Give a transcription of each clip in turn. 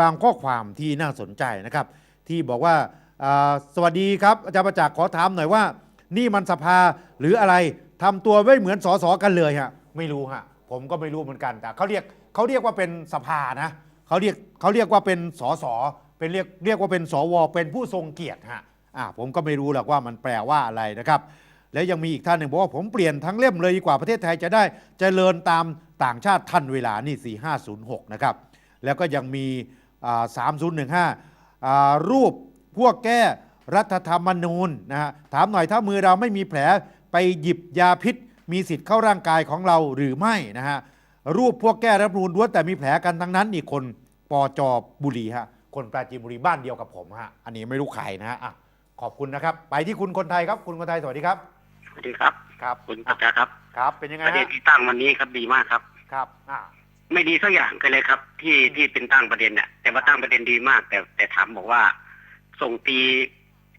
บางข้อความที่น่าสนใจนะครับ ที่บอกว่าสวัสดีครับ อาจารย์ประจักษ์ขอถามหน่อยว่า นี่มันสภาหรืออะไรทำตัวไม่เหมือนสสกันเลยฮะไม่รู้ฮะผมก็ไม่รู้เหมือนกันแต่เขาเรียกเขาเรียกว่าเป็นสภานะเขาเรียกเขาเรียกว่าเป็นสสเป็นเรียกเรียกว่าเป็นสวเป็นผู้ทรงเกียรติฮะอ่าผมก็ไม่รู้หรอกว่ามันแปลว่าอะไรนะครับ แล้วยังมีอีกท่านหนึ่งบอกว่าผมเปลี่ยนทั้งเล่มเลยดีกว่าประเทศไทยจะได้เจริญตามต่างชาติทันเวลานี่ 4506 นะครับแล้วก็ยังมี 3015อ่ารูปพวกแก้รัฐธรรมนูญนะฮะถามหน่อยถ้ามือเราไม่มีแผลไปหยิบยาพิษ มีสิทธิ์เข้าร่างกายของเราหรือไม่นะฮะรูปพวกแก้รัฐธรรมนูญล้วนแต่มีแผลกันทั้งนั้นนี่คนปอจอบุรีฮะคนปราจีนบุรีบ้านเดียวกับผมฮะอันนี้ไม่รู้ใครนะฮะอะขอบคุณนะครับ ไปที่คุณคนไทยครับ คุณคนไทยสวัสดีครับสวัสดีครับ ครับคุณปัจจาครับ ครับ เป็นยังไงประเด็นฮะที่ตั้งวันนี้ครับดีมากครับ ครับอ่า ไม่ดีสักอย่างกันเลยครับ ที่ที่เป็นตั้งประเด็นเนี่ยแต่ว่าตั้งประเด็นดีมาก แต่แต่ถามบอกว่า ส่งตี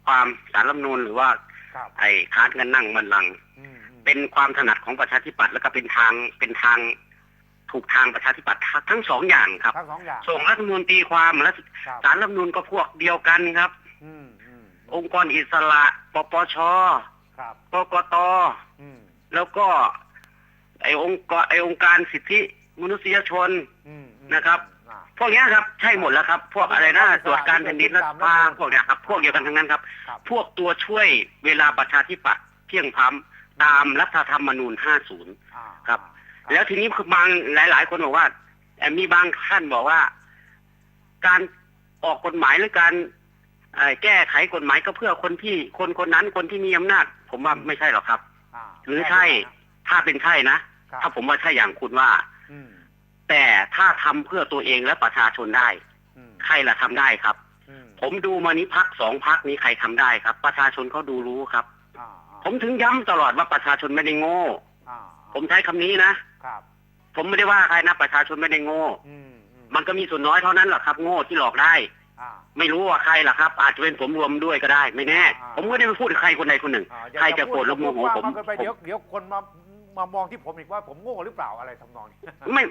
ความสารรัฐธรรมนูญหรือว่า ครับไอ้ค้านกันนั่งบันลังก์อืมอืมเป็นความถนัดของประชาธิปัตย์แล้วก็เป็นทางเป็นทางถูกทางประชาธิปัตย์ทั้งสองอย่างครับ ทั้งสองอย่างส่งรัฐธรรมนูญตีความและครับสารรัฐธรรมนูญก็พวกเดียวกันครับ อืมอืมองค์กรอิสระปปชครับกกต อืมแล้วก็ ไอองค์กรไอองค์การสิทธิ มนุษยชนอืมอืมนะครับ อ่า พวกเนี้ยครับ ใช่หมดแล้วครับ พวกอะไรนะครับตรวจการแผ่นดินรัฐสภาพวกเนี้ยครับ พวกเดียวกันทั้งนั้นครับ ครับ พวกตัวช่วยเวลาประชาธิปัตย์เที่ยงพร้ำตามรัฐธรรมนูญ 50 อ่าครับอ่าแล้วทีนี้คือบางหลาย ๆ คนบอกว่าเอ่อมีบางท่านบอกว่า การออกกฎหมายหรือการเอ่อแก้ไขกฎหมายก็เพื่อคนที่คนคนนั้นคนที่มีอำนาจ ผมว่าไม่ใช่หรอกครับอ่าหรือใช่ ถ้าเป็นใช่นะ ครับ ถ้าผมว่าใช่อย่างคุณว่าอืม แต่ถ้าทำเพื่อตัวเองและประชาชนได้อืมใครล่ะทำได้ครับอืมผมดูมานี้พักสองพักนี้ใครทำได้ครับ ประชาชนเขาดูรู้ครับอ่าผมถึงย้ำตลอดว่าประชาชนไม่ได้โง่อ่าผมใช้คำนี้นะครับ ผมไม่ได้ว่าใครนะประชาชนไม่ได้โง่อืมอืมมันก็มีส่วนน้อยเท่านั้นแหละครับ โง่ที่หลอกได้อ่าไม่รู้ว่าใครล่ะครับ อาจจะเป็นผมรวมด้วยก็ได้ ไม่แน่อ่าผมไม่ได้ไปพูดกับใครคนใดคนหนึ่งอ่าอย่าใครอย่าจะโกรธพูดแล้วโมโหอย่าผพูมดกว้างเกินไปผมเดี๋ยวเดี๋ยวคนมา มามองที่ผมอีกว่าผมโง่หรือเปล่าอะไรทำนองนี้ไม่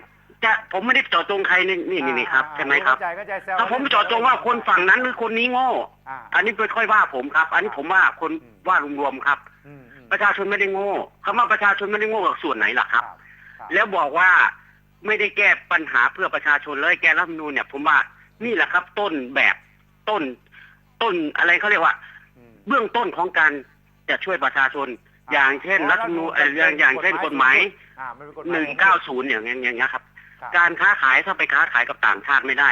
จะผมไม่ได้เจาะจงใครนี่นี่นี่นี่ครับอ่าใช่ไหมครับเข้าใจเข้าใจแซวถ้าผมเจาะจงว่าคนฝั่งนั้นหรือคนนี้โง่ อ่า อันนี้ไม่ค่อยว่าผมครับ อันนี้ผมว่าคนอืม ว่ารวมๆครับ อืมอืมประชาชนไม่ได้โง่คำว่าประชาชนไม่ได้โง่กับส่วนไหนล่ะครับครับแล้วบอกว่าไม่ได้แก้ปัญหาเพื่อประชาชนเลยแก้รัฐธรรมนูญเนี่ยผมว่านี่แหละครับ ต้นแบบต้น ต้นอะไรเขาเรียกว่า อืมเบื้องต้นของการจะช่วยประชาชน อย่างเช่นรัฐธรรมนูญเอ่ออย่างอย่างเช่นกฎหมาย อ่ามันเป็นกฎหหมายนึ่งเก้าศูนย์อย่างเงี้ยอย่างเงี้ยครับ ครับการค้าขายถ้าไปค้าขายกับต่างชาติไม่ได้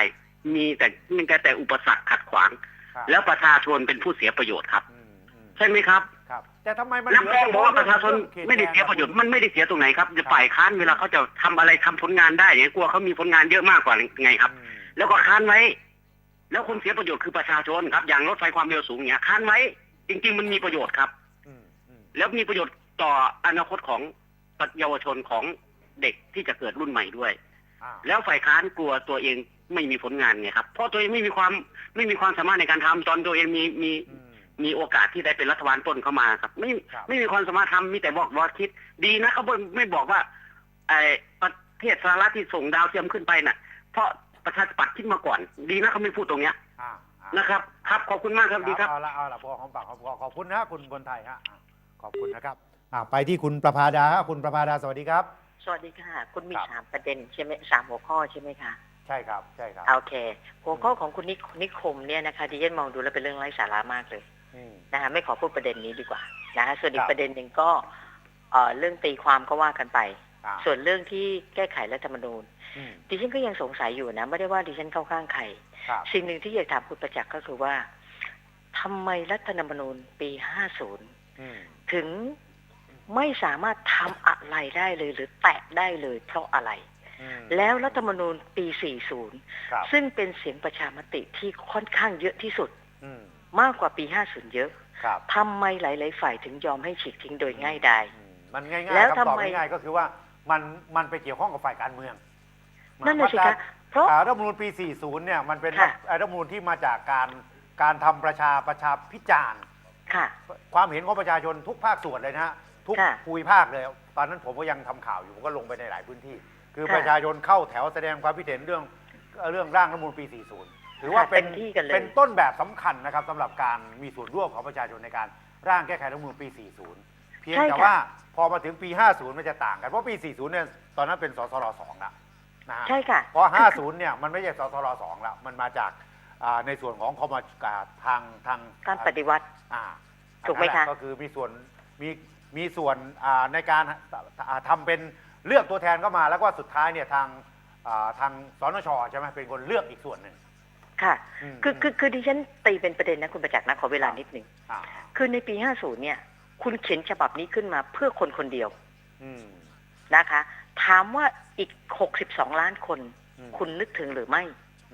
มีแต่มีแต่แต่อุปสรรคขัดขวาง ครับแล้วประชาชนเป็นผู้เสียประโยชน์ครับ อืมอืมใช่ไหมครับ ครับ แต่ทำไมมันแล้วเหลืแป้งบอกว่าประชาชนเขตไม่ได้เสียแงประโยชน์มันไม่ได้เสียตรงไหนครับฝ่ายค้านเวลาเขาจะทำอะไรทำผลงานได้เนี่ยกลัวเขามีผลงานเยอะมากกว่าไงครับ อืมแล้วก็ค้านไว้ แล้วคนเสียประโยชน์คือประชาชนครับ อย่างรถไฟความเร็วสูงเนี่ยค้านไว้ จริง ๆ มันมีประโยชน์ครับอืมอืม แล้วมีประโยชน์ต่ออนาคตของเยาวชนของเด็กที่จะเกิดรุ่นใหม่ด้วยอ่าแล้วฝ่ายค้านกลัวตัวเองไม่มีผลงานไงครับ เพราะตัวเองไม่มีความไม่มีความสามารถในการทำตอนตัวเองมีมีอืมมีโอกาสที่ได้เป็นรัฐบาลต้นเข้ามาครับ ไม่ครับไม่มีความสามารถทำมีแต่บอกว่าคิด ดีนะเขาไม่ไม่บอกว่าไอ้ประเทศสหรัฐที่ส่งดาวเทียมขึ้นไปน่ะ เพราะประชาธิปัตย์คิดมาก่อน ดีนะเขาไม่พูดตรงเนี้ยอ่าอ่านะครับ ครับขอบคุณมากครับดีครับเอาละเอาละพอของปากขอบขอบคุณนะคุณคนไทยฮะอ่า ขอบคุณนะครับอ่าไปที่คุณประภาดาฮะคุณประภาดาสวัสดีครับ สวัสดีค่ะ คุณมีครับ สามประเด็นใช่ไหมสามหัวข้อใช่ไหมคะใช่ครับใช่ครับ โอเค หัวข้อของคุณนินิคมเนี่ยนะคะดิฉันมองดูแล้วเป็นเรื่องไร้สาระมากเลยอืม นะคะไม่ขอพูดประเด็นนี้ดีกว่านะคะส่วนอีครักบ ประเด็นหนึ่งก็เอ่อเรื่องตีความก็ว่ากันไป อ่าส่วนเรื่องที่แก้ไขรัฐธรรมนูญอืมดิฉันก็ยังสงสัยอยู่นะไม่ได้ว่าดิฉันเข้าข้างใคร ครับสิ่งหนึ่งที่อยากถามคุณประจักษ์ก็คือว่าทำไมรัฐธรรมนูญปี 50 อืม ถึงไม่สามารถทำอะไรได้เลย หรือแตะได้เลยเพราะอะไรอืมแล้วรัฐธรรมนูญปีครับ40 ซึ่งเป็นเสียงประชามติที่ค่อนข้างเยอะที่สุดอืมมากกว่าปี 50 เยอะครับทำไมหลาย ๆ ฝ่ายถึงยอมให้ฉีกทิ้งโดยง่ายดายอืมมันง่ายๆแล้วคำตอบทำไมง่ายๆก็คือว่ามันมันไปเกี่ยวข้องกับฝ่ายการเมืองนั่นน่ะสิมาตราคะเพราะอ่ารัฐธรรมนูญปี 40 เนี่ยมันเป็นค่ะรัฐธรรมนูญที่มาจากการการทำประชาประชาพิจารณ์ ค่ะ ความเห็นของประชาชนทุกภาคส่วนเลยนะฮะทุกค่ะภูมิภาคเลย ตอนนั้นผมก็ยังทำข่าวอยู่ผมก็ลงไปในหลายพื้นที่ คือค่ะ ประชาชนเข้าแถวแสดงความคิดเห็นเรื่องเรื่องร่างรัฐธรรมนูญปี 40 ถือว่าค่ะเป็นเต็มที่กันเลย เป็นต้นแบบสำคัญนะครับสำหรับการมีส่วนร่วมของประชาชนในการร่างแก้ไขรัฐธรรมนูญปี 40 เพียงใช่แต่ค่ะ ว่าพอมาถึงปี 50 มันจะต่างกันเพราะปี 40 เนี่ยตอนนั้นเป็นสสรสองละนะฮะ ใช่ค่ะ เพราะ50 เนี่ย มันไม่ใช่สสรสองแล้ว มันมาจาก อ่าในส่วนของคอมกาทางทางการปฏิวัติ อ่าถูกไหมคะอันนั้นแหลก็คือมีส่วนมีมีส่วนอ่าในการอ่าทำเป็นเลือกตัวแทนเข้ามา แล้วก็สุดท้ายเนี่ยทางอ่าทางสนชใช่ไหมเป็นคนเลือกอีกส่วนหนึ่งค่ะ มคือคือคือดิฉันตีเป็นประเด็นนะคุณประจักษ์นะขอเวลานิดหนึ่ง อ่าคือในปี 50 เนี่ย คุณเขียนฉบับนี้ขึ้นมาเพื่อคนคนเดียวอืมนะคะ ถามว่าอีก 62 ล้านคน อืมคุณนึกถึงหรือไม่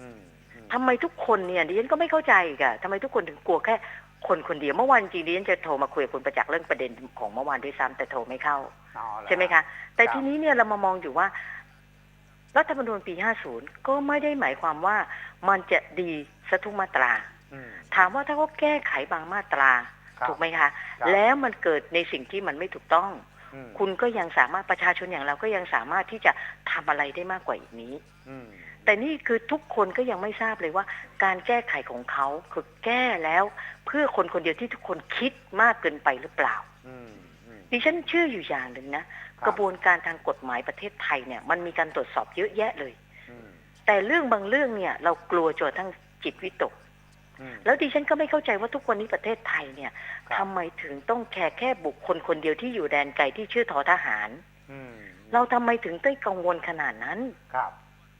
อืมอืม ทำไมทุกคนเนี่ยดิฉันก็ไม่เข้าใจอีกอะทำไมทุกคนถึงกลัวแค่คนคนเดียวเมื่อวานจริงดิฉันจะโทรมาคุยกับคุณประจักษ์เรื่องประเด็นของเมื่อวานด้วยซ้ำแต่โทรไม่เข้าเอาละใช่ไหมคะแต่ครับทีนี้เนี่ยเรามามองอยู่ว่ารัฐธรรมนูญปี 50 ก็ไม่ได้หมายความว่ามันจะดีสะทุกมาตราอืมถามว่าถ้าเขาแก้ไขบางมาตราครับถูกไหมคะครับแล้วมันเกิดในสิ่งที่มันไม่ถูกต้องอืมคุณก็ยังสามารถประชาชนอย่างเราก็ยังสามารถที่จะทำอะไรได้มากกว่าอีกนี้อืม แต่นี่คือทุกคนก็ยังไม่ทราบเลยว่า การแก้ไขของเขาคือแก้แล้ว เพื่อคนคนเดียวที่ทุกคนคิดมากเกินไปหรือเปล่าอืมอืมดิฉันเชื่ออยู่อย่างหนึ่งนะครับกระบวนการทางกฎหมายประเทศไทยเนี่ย มันมีการตรวจสอบเยอะแยะเลยอืมแต่เรื่องบางเรื่องเนี่ย เรากลัวจนกระทั้งจิตวิตกอืมแล้วดิฉันก็ไม่เข้าใจว่าทุกวันนี้ประเทศไทยเนี่ยครับทำไมถึงต้องแค่แค่บุคคลคนเดียวที่อยู่แดนไกลที่ชื่อทอทหารอืมเราทำไมถึงต้องกังวลขนาดนั้นครับ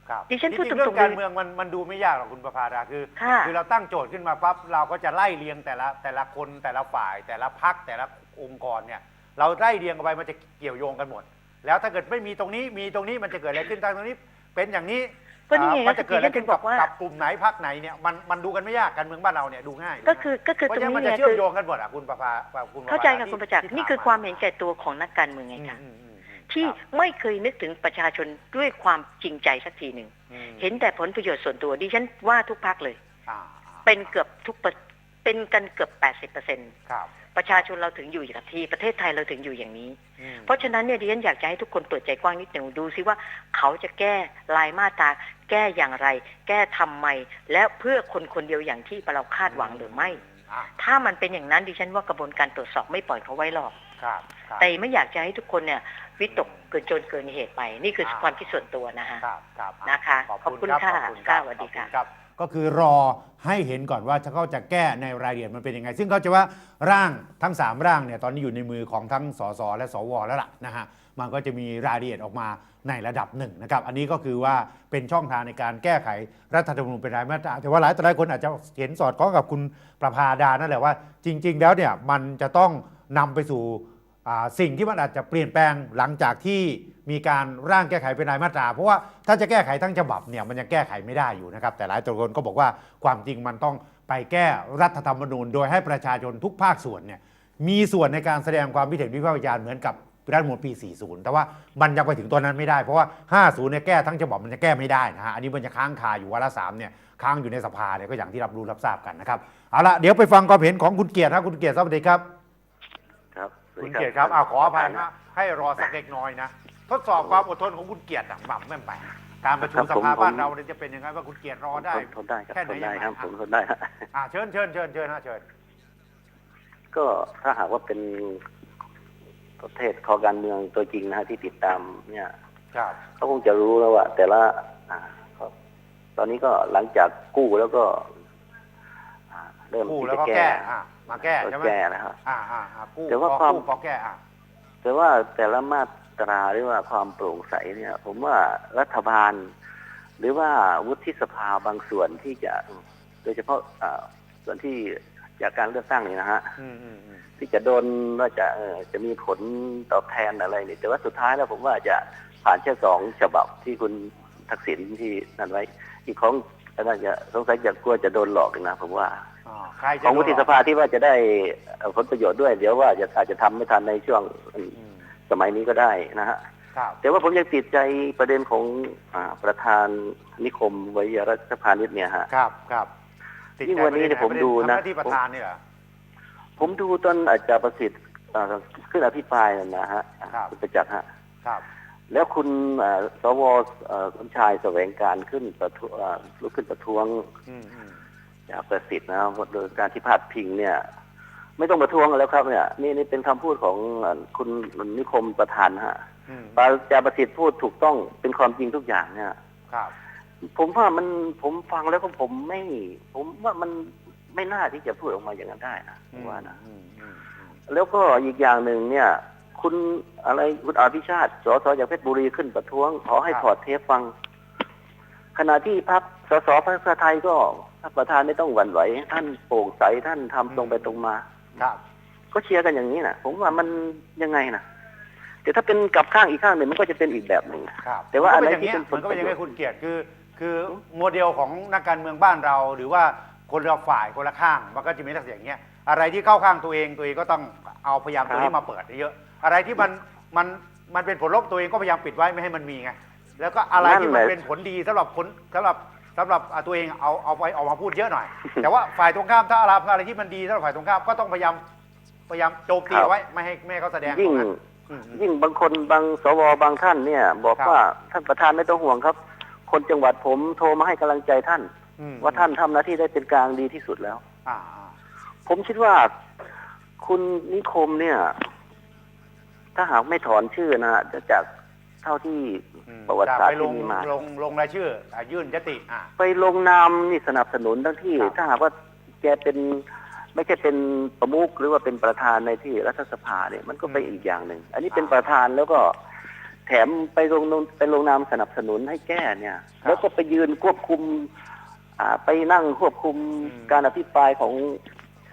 ครับดิฉันพูดจริงๆตรงๆเรื่องการเมืองมันมันดูไม่ยากหรอกคุณประภาดาคือค่ะคือเราตั้งโจทย์ขึ้นมาปั๊บเราก็จะไล่เรียงแต่ละแต่ละคนแต่ละฝ่าย แต่ละพักแต่ละองค์กรเนี่ยเราไล่เรียงกันไปมันจะเกี่ยวโยงกันหมด แล้วถ้าเกิดไม่มีตรงนี้มีตรงนี้มันจะเกิดอะไรขึ้นทางตรงนี้ เป็นอย่างนี้ก็นี่ไงอ่ามันจะเกิดอะไรดิฉันถึขึ้นงบกัอบกว่า กับกลุ่มไหนพักไหนเนี่ยมันมันดูกันไม่ยากการเมืองบ้านเราเนี่ยดูง่ายก็คือก็คือเพราะตรฉะงนั้นมันนี้จะไงเชื่อคืมอโยงกันหมดอะคุณประภาคุณประภเข้าใจกับที่คุณประจักษ์ที่นี่คือถความเห็นแก่ตัวของนักการเมืองไงอืมคะ อืมอืมอืม ที่ครับไม่เคยนึกถึงประชาชนด้วยความจริงใจสักทีหนึ่งอืมเห็นแต่ผลประโยชน์ส่วนตัวดิฉันว่าทุกพักเลยอ่าเป็นเกือบทุกประเป็นกันเกือบ 80เปอร์เซ็นครับประชาชนเราถึงอยู่อย่างที่ประเทศไทยเราถึงอยู่อย่างนี้อืมเพราะฉะนั้นเนี่ยดิฉันอยากจะให้ทุกคนเปิดใจกว้างนิดหนึ่งดูซิว่าเขาจะแก้ลายมาตราแก้อย่างไร แก้ทำไม และเพื่อคนคนเดียวอย่างที่เราคาดหวังหรือไม่อะถ้ามันเป็นอย่างนั้นดิฉันว่ากระบวนการตรวจสอบไม่ปล่อยเขาไว้หรอกครับครับแต่ไม่อยากจะให้ทุกคนเนี่ย วิตกเกินจนเกินเหตุไป นี่คืออ่าความคิดส่วนตัวนะฮะครับครับนะคะขอบขอบคุคุณณครับค่ะขอบคุณครับค่ะสวัสดีค่ะขอบณรับก็คือรอให้เห็นก่อนว่าเขาจะแก้ในรายละเอียดมันเป็นยังไง ซึ่งเขาจะว่าร่างทั้ง 3 ร่างเนี่ยตอนนี้อยู่ในมือของทั้งสสและสวแล้วล่ะนะฮะมันก็จะมีรายละเอียดออกมาในระดับหนึ่งนะครับ อันนี้ก็คือว่าเป็นช่องทางในการแก้ไขรัฐธรรมนูญเป็นรายมาตราแต่ว่าหลายต่อหลายคนอาจจะเห็นสอดคล้องกับคุณประภาดานั่นแหละว่า จริง ๆ แล้วเนี่ยมันจะต้องนำไปสู่อ่า สิ่งที่มันอาจจะเปลี่ยนแปลงหลังจากที่มีการร่างแก้ไขเป็นรายมาตรา เพราะว่าถ้าจะแก้ไขทั้งฉบับเนี่ยมันยังแก้ไขไม่ได้อยู่นะครับ แต่หลายตัวคนก็บอกว่าความจริงมันต้องไปแก้รัฐธรรมนูญ โดยให้ประชาชนทุกภาคส่วนเนี่ยมีส่วนในการแสดงความคิดเห็นวิพากษ์วิจารณ์เหมือนกับรัฐมนูญปี 40 แต่ว่ามันยังไปถึงตัวนั้นไม่ได้ เพราะว่า 50 เนี่ยแก้ทั้งฉบับมันจะแก้ไม่ได้นะฮะ อันนี้มันจะค้างคาอยู่วาระสามเนี่ยค้างอยู่ในสภาเนี่ยก็อย่างที่รับรู้รับทราบกันนะครับ เอาละเดี๋ยวไปฟังความเห็นของคุณเกียรติครับ คุณเกียรติสวัสดีครับ ครับสวัสคุดีณเกียรติครับท่นอ้าวขออภัยปนะระธานให้รอสักเล็กน้อยนะ ทดสอบความอดทนของคุณเกียรติอะหม่ำแม่มไปการประชุมครัสบผมภาบ้านผมเราเนี่ยจะเป็นยังไงว่าคุณเกียรติรอได้ทนทนได้ครับแค่ไหนทนได้ยังไงครับอะผมทนได้ฮะอ่าเชิญเชิญเชิญเชิญนะเชิญ ก็ถ้าหากว่าเป็นประเทศคอการเมืองตัวจริงนะฮะที่ติดตามเนี่ยครับเขาคงจะรู้แล้วว่า แต่ละอ่าครับตอนนี้ก็หลังจากกู้แล้วก็อ่าเริ่มกู้ที่แล้วจะก็แก้แก้อ่า มาแก้ก็ใช่ไหมแก้นะครับ อ่าอ่าอ่ากู้แต่ว่าพอความ กู้พอแก้อ่าแต่ว่าแต่ละมาตราหรือว่าความโปร่งใสเนี่ย ผมว่ารัฐบาล หรือว่าวุฒิสภาบางส่วนที่จะโดยเฉพาะอ่าส่วนที่จากการเลือกตั้งนี่นะฮะ อืมอืมอืมที่จะโดนว่าจะเออจะมีผลตอบแทนอะไรเนี่ยแต่ว่าสุดท้ายแล้วผมว่าจะผ่านแค่สองฉบับที่คุณทักษิณที่นั่นไว้ อีกของอันนั้นจะสงสัยจะกลัวจะโดนหลอกอีกนะผมว่าอ่า ใครจะของวุฒิโดนหลสอกภาที่ว่าจะได้เอ่อผลประโยชน์ด้วย เดี๋ยวว่าจะอาจจะทำไม่ทันในช่วงอืมสมัยนี้ก็ได้นะฮะครับแต่ว่าผมยังติดใจประเด็นของอาประธานนิคมวิทยารัฐพาณิชย์เนี่ยฮะครับครับติดยิ่งใจวันนี้เนี่ยประผมดูนะทำหน้าที่ประธานนี่เหรอผมดูตอนอาจารย์ประสิทธิ์อ่าขึ้นอภิปรายนั่นนะฮะครับคุณประจักษ์ฮะครับแล้วคุณเอ่อสวเอ่อคุณชายแสวงการขึ้นประท้วงเอ่อลุกขึ้นประท้วงอืมอืม จากประสิทธิ์นะโดยการที่พาดพิงเนี่ย ไม่ต้องประท้วงกันแล้วครับเนี่ย นี่นี่เป็นคำพูดของเอ่อคุณนิคมประธานฮะอืมปาจาประสิทธิ์พูดถูกต้องเป็นความจริงทุกอย่างเนี่ยครับผมว่ามันผมฟังแล้วก็ผมไม่ ผมว่ามันไม่น่าที่จะพูดออกมาอย่างนั้นได้นะผมว่านะอืมอืมอืมแล้วก็อีกอย่างหนึ่งเนี่ย คุณอะไรคุณอาภิชาติสสจากเพชรบุรีขึ้นประท้วง ขอให้ถอดเทปฟัง ขณะที่พรรคสสพรรคเพื่อไทยก็ ท่านประธานไม่ต้องหวั่นไหว ท่านโปร่งใสท่านทำตรงไปตรงมา ครับ ก็เชียร์กันอย่างนี้นะผมว่ามันยังไงนะแต่ถ้าเป็นกลับข้างอีกข้างหนึ่งมันก็จะเป็นอีกแบบหนึ่งครับแต่ว่ามันก็อะไรเป็นอย่างที่เงี้ยเป็นผลมันก็เป็นอย่างประนี้โยชน์คุณเกียรติคือ คือโมเดลของนักการเมืองบ้านเรา หรือว่าคนละฝ่ายคนละข้างมันก็จะมีลักษณะอย่างเงี้ยอะไรที่เข้าข้างตัวเองตัวเองก็ต้องเอาพยายามตัวนี้มาเปิดเยอะ อะไรที่มันมันมันเป็นผลลบตัวเองก็พยายามปิดไว้ไม่ให้มันมีไงแล้วก็อะไรที่มันเป็นผลดีสำหรับผลสำหรับ สำหรับอะตัวเองเอาเอาไปออกมาพูดเยอะหน่อย แต่ว่าฝ่ายตรงข้ามถ้าอะไรอะไรที่มันดีสำหรับฝ่ายตรงข้ามก็ต้องพยายามพยายามโจมตีเอาไว้ไม่ให้ไม่ให้เขาแสดงยิ่ง ออกมาอืมอืม ยิ่งบางคนบางสวบางท่านเนี่ย บอกครับ ว่าท่านประธานไม่ต้องห่วงครับ คนจังหวัดผมโทรมาให้กำลังใจท่าน อืมว่าท่านทำหน้าที่ได้เป็นกลางดีที่สุดแล้ว อ่าอ่าผมคิดว่าคุณนิคมเนี่ย ถ้าหากไม่ถอนชื่อนะฮะจะจากเท่าที่อืมประวัติศาสตร์ไปลที่งมีมาลงลงรายชื่ออะยื่นยติอ่าไปลงนามนี่สนับสนุนทั้งที่ครับถ้าหากว่าแกเป็นไม่ใช่เป็นประมุขหรือว่าเป็นประธานในที่รัฐสภาเนี่ยมันก็ไปอีกอย่างหนึ่ง อันนี้เป็นประธานแล้วก็แถมไปลงนามไปลงนามสนับสนุนให้แก้เนี่ย แล้วก็ไปยืนควบคุมอ่าไปนั่งควบคุมการอภิปรายของ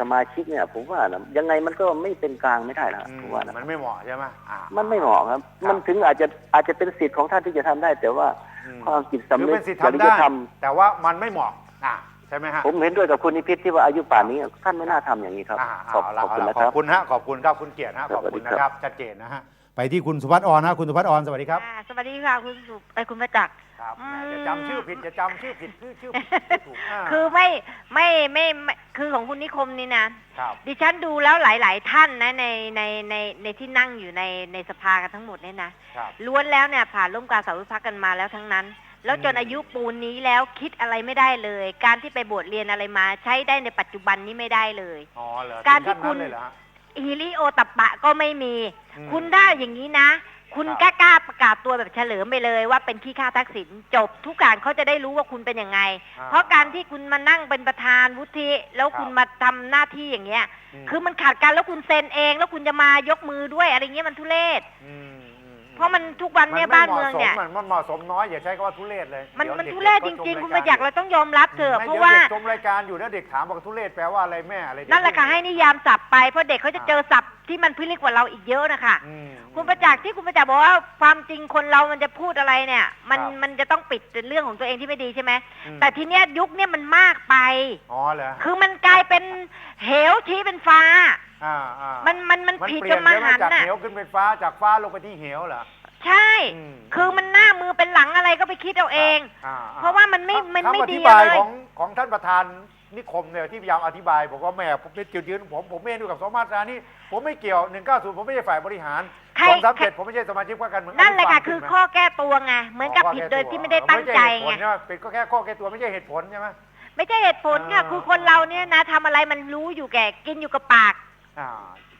สมาชิกเนี่ย ผมว่านะยังไงมันก็ไม่เป็นกลางไม่ได้นะอืมผมว่านะมันไม่เหมาะใช่ไหมอ่า มันไม่เหมาะครับ ครับ มันถึงอาจจะอาจจะเป็นสิทธิ์ของท่านที่จะทำได้ แต่ว่าอืมความจิตหสำรือนึกเป็นสิทธิ์จริทำได้ยธรรมแต่ว่ามันไม่เหมาะอ่าใช่ไหมฮะผมเห็นด้วยกับคุณนิพิษที่ว่าอายุป่านนี้ท่านไม่น่าทำอย่างนี้ครับ อ่าขอบเอาละขอบคุณเอาละนะขครัอบ บคุณฮะขอบคุณครับคุณเกียรตินะคขรับอบคุณสวัสดีนะคครัรับบชัดเจนนะฮะไปที่คุณสุภัฒน์ออนนะคุณสุภัฒน์ออนสวัสดีครับ อ่าสวัสดีค่ะคุณสุไอยคุณประจักษ์ ครับอืมแหมจะจำชื่อผิดจะจำชื่อผิดชื่อชื่อผิดชื่อถูกาคือไม่ไม่ไม่ไม่คือของคุณนิคมนี่นะ ครับ ดิฉันดูแล้วหลาย ๆ ท่านนะในในในในที่นั่งอยู่ในในสภากันทั้งหมดเนี่ยนะครับ ล้วนแล้วเนี่ยผ่านร่วมการสาวิพักกันมาแล้วทั้งนั้น แล้วจนอืม อายุปูนนี้แล้วคิดอะไรไม่ได้เลย การที่ไปบวชเรียนอะไรมา ใช้ได้ในปัจจุบันนี้ไม่ได้เลย อ๋อเหรอการที่ถึงคุขั้นณนั้นเลยเหรอฮะ ฮิริโอตัปปะก็ไม่มี อืม คุณได้อย่างนี้นะ คุณครับกล้ากล้าประกาศตัวแบบเฉลิมไปเลยว่าเป็นขี้ข้าทักษิณจบทุกการเขาจะได้รู้ว่าคุณเป็นยังไง อ่เพราะการที่คุณมานั่งเป็นประธานวุฒิแล้วครับคุณมาทำหน้าที่อย่างเงี้ยมคือมันขาดการแล้วคุณเซ็นเอง แล้วคุณจะมายกมือด้วยอะไรเงี้ยมันทุเรศ อืมอืมเพราะมันทุกวันเนี่ยไบ้านเมืองเนี่ย มันมันเหมาะสมน้อยอย่าใช้คำว่าทุเรศเลยมันดี๋ยวมันด็กๆทุเรศก็จริงๆชคุณมประจักษ์เราต้องยอมรับเถอะไม่เพราะดี๋ยว่าด็กชมรายการอยู่แล้วเด็กถามบอกทุเรศแปลว่าอะไรแม่อะไรเด็กนั่นแหละค่ะพูด ให้นิยามศัพท์ไปเพราะเด็กเขาจะเจอศัพท์ ที่มันพิลึกกว่าเราอีกเยอะนะคะ อืม คุณประจักษ์ที่คุณประจักษ์บอกว่าความจริงคนเรามันจะพูดอะไรเนี่ย มันครับมันจะต้องปิดเรื่องของตัวเองที่ไม่ดีใช่ไหมอืม แต่ทีเนี้ยยุคเนี้ยมันมากไป อ๋อเหรอคือมันกลายเป็นเหวชี้เป็นฟ้า อ่าอ่ามันมันมันมันผิดเปลี่จะยนมาใช่ไหมหันจากน่ะ เหวขึ้นไปฟ้าจากฟ้าลงไปที่เหวเหรอ ใช่ อืม คือมันหน้ามือเป็นหลังอะไรก็ไปคิดเอาเอง อ่าเพราะว่ามันไม่มันไม่คำอดีธิบายเลย ของของท่านประธาน นิคมเนี่ยที่พยายามอธิบายบอกว่าแม่ผมเป็นจุดยืนของผมผมไม่เห็นด้วยกับสองมาตรานี้ ผมไม่เกี่ยวหนึ่งเก้าศูนย์ผมไม่ใช่ฝ่ายบริหารใคร สองสามเจ็ดผมไม่ใช่สมาชิกพรรคการเมืองนั่นแหละค่ะฟังคือขึ้นไหมข้อแก้ตัวไงเหมือนกับข้ผิดแก้โดยตัวที่ไม่ได้ตั้งใจม่ไงช่เหตุผลใช่ไหมเป็นก็แค่ข้อแก้ตัวไม่ใช่เหตุผลใช่ไหม ไม่ใช่เหตุผลค่ะ อ่า คือคนเราเนี่ยนะทำอะไรมันรู้อยู่แก่กินอยู่กับปาก อ่า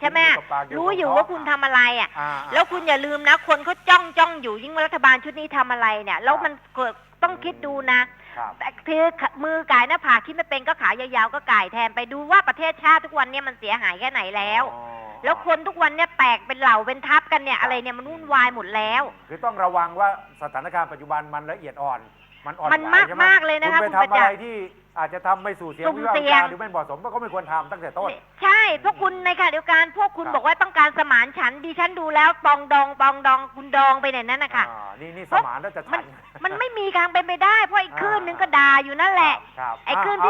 ใช่ไหมอยู่กับปากรู้อยู่กับว่าคุณทำอะไรอะ อ่า แล้วคุณอย่าลืมนะ คนเขาจ้องจ้องอยู่ยิ่งว่ารัฐบาลชุดนี้ทำอะไรเนี่ย แล้วมันเกิดต้องคิดดูนะ ครับ แต่คือมือกายหน้าผากที่ไม่เป็นก็ขายาวๆก็ก่ายแทนไปดูว่าประเทศชาติทุกวันเนี่ยมันเสียหายแค่ไหนแล้ว อ๋อแล้วคนทุกวันเนี่ยแตกเป็นเหล่าเป็นทัพกันเนี่ยอะไรเนี่ยมันวุ่นวายหมดแล้ว คือต้องระวังว่าสถานการณ์ปัจจุบันมันละเอียดอ่อน มันอ่อนมันไหวมากใช่ไหมากเลยนะคะคุณไปคุณทำประอะจัไรกษ์ที่ อาจจะทำไม่สู่เสียงสุ่มวิพากษ์เสี่วิยง จารณ์หรือไม่เหมาะสมก็ไม่ควรทำตั้งแต่ต้น ใช่พวกคุณในขณะเดียวกันพวกคุณครับ บอกว่าต้องการสมานฉันท์ดิฉันดูแล้วปองดองปองดองคุณดองไปไหนนั่นนะคะ อ่านี่นี่เพสราะมานแล้วจะมัฉันนมันไม่มีทางเป็นไปได้เพราะอีกคลื่นนึงก็ด่าอยู่นั่นแหละ ครับไอ้คลื่นอะ